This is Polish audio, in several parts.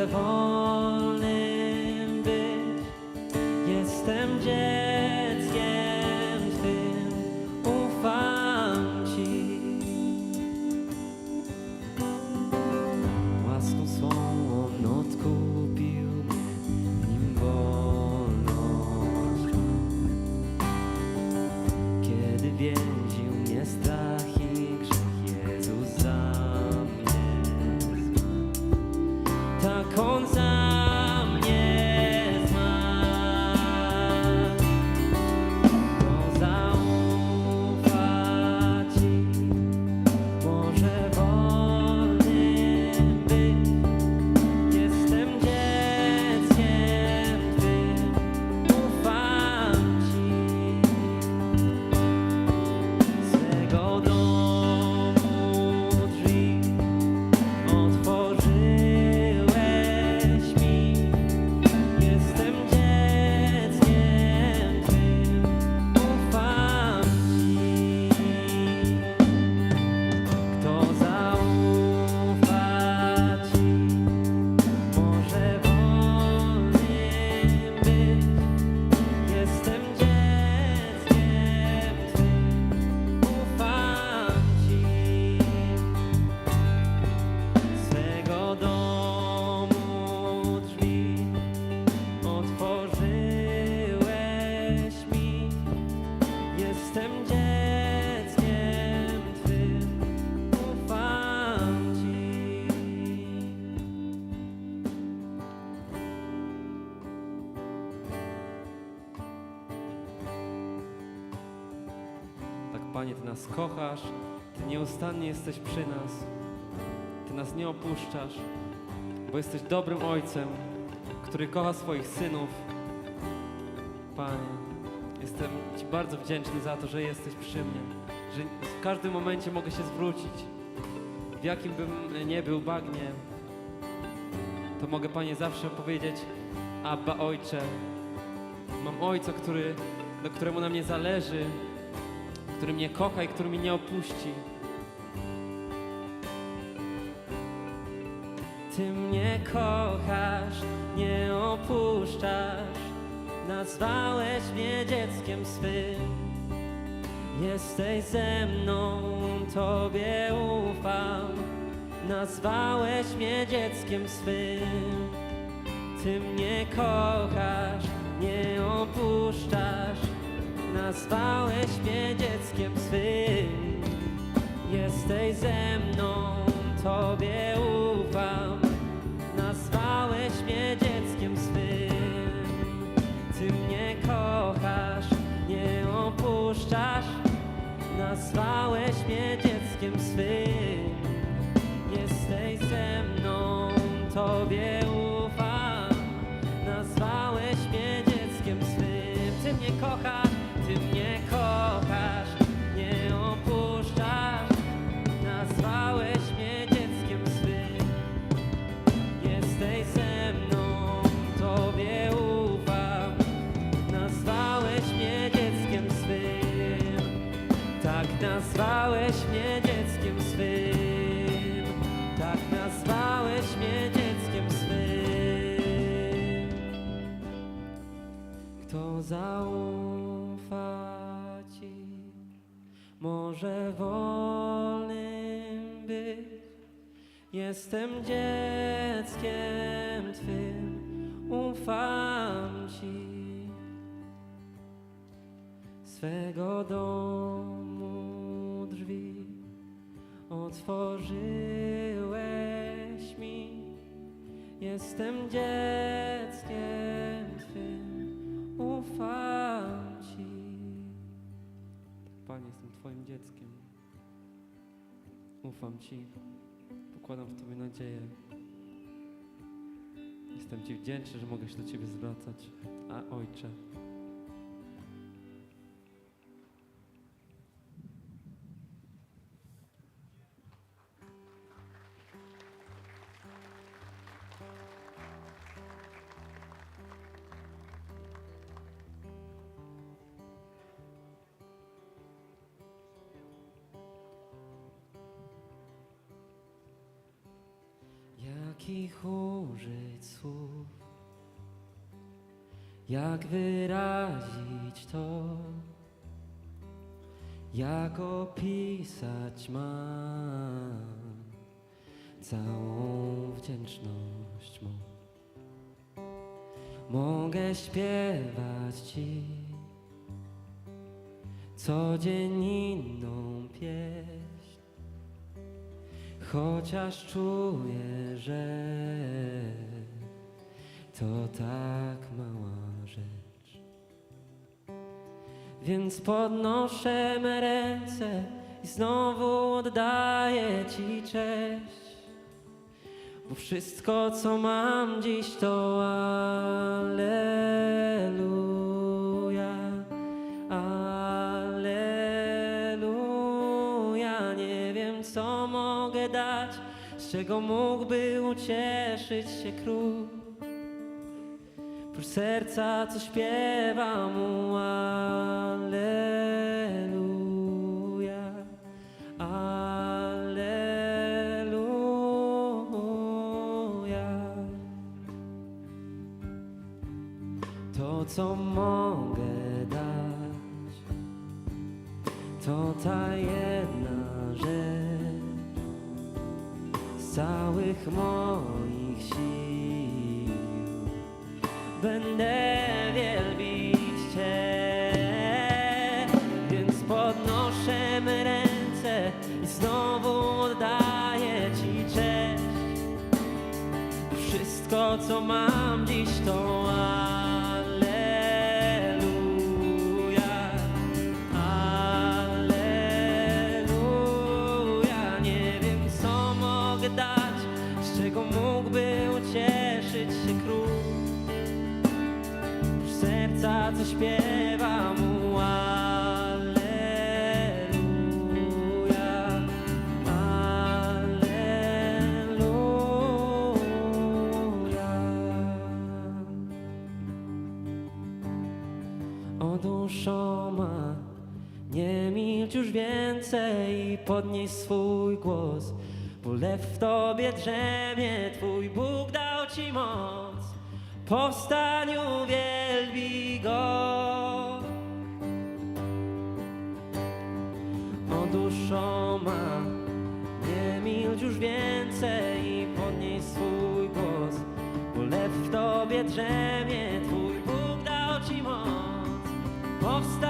może wolnym Panie, Ty nas kochasz, Ty nieustannie jesteś przy nas, Ty nas nie opuszczasz, bo jesteś dobrym Ojcem, który kocha swoich synów. Panie, jestem Ci bardzo wdzięczny za to, że jesteś przy mnie, że w każdym momencie mogę się zwrócić. W jakim bym nie był bagnie, to mogę Panie zawsze powiedzieć Abba Ojcze. Mam Ojca, który, do któremu na mnie zależy, który mnie kocha i który mnie nie opuści. Ty mnie kochasz, nie opuszczasz, nazwałeś mnie dzieckiem swym. Jesteś ze mną, Tobie ufam, nazwałeś mnie dzieckiem swym. Ty mnie kochasz, nie opuszczasz, nazwałeś mnie dzieckiem swym. Jesteś ze mną, Tobie ufam, nazwałeś mnie zaufa Ci, może wolnym być. Jestem dzieckiem Twym, ufam Ci. Swego domu drzwi otworzyłeś mi. Jestem dzieckiem ufam Ci. Panie, jestem Twoim dzieckiem. Ufam Ci. Pokładam w Tobie nadzieję. Jestem Ci wdzięczny, że mogę się do Ciebie zwracać. A Ojcze, jakich użyć słów, jak wyrazić to, jak opisać mam całą wdzięczność. Mogę śpiewać Ci co dzień inną pieśń, chociaż czuję, że to tak mała rzecz. Więc podnoszę me ręce i znowu oddaję Ci cześć. Bo wszystko, co mam dziś, to Alleluja, z czego mógłby ucieszyć się król. Prócz serca, co śpiewa mu Alleluja, Alleluja. To, co mogę dać, to ta jedna rzecz całych moich sił. Będę wielbić Cię, więc podnoszę ręce i znowu oddaję Ci cześć. Wszystko, co mam dziś, to więcej, podnieś swój głos, bo lew w tobie drzemie, twój Bóg dał ci moc, powstań, uwielbij Go. O duszo ma, nie milcz już więcej, podnieś swój głos, bo lew w tobie drzemie, twój Bóg dał ci moc, powstań,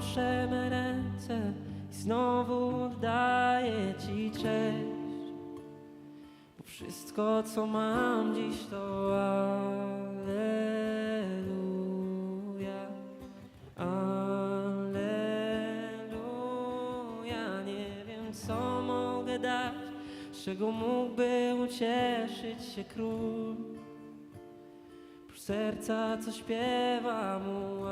podnoszę me ręce i znowu oddaję Ci cześć. Bo wszystko, co mam dziś, to Alleluja, Alleluja. Nie wiem, co mogę dać, czego mógłby ucieszyć się król? Prócz serca, co śpiewa mu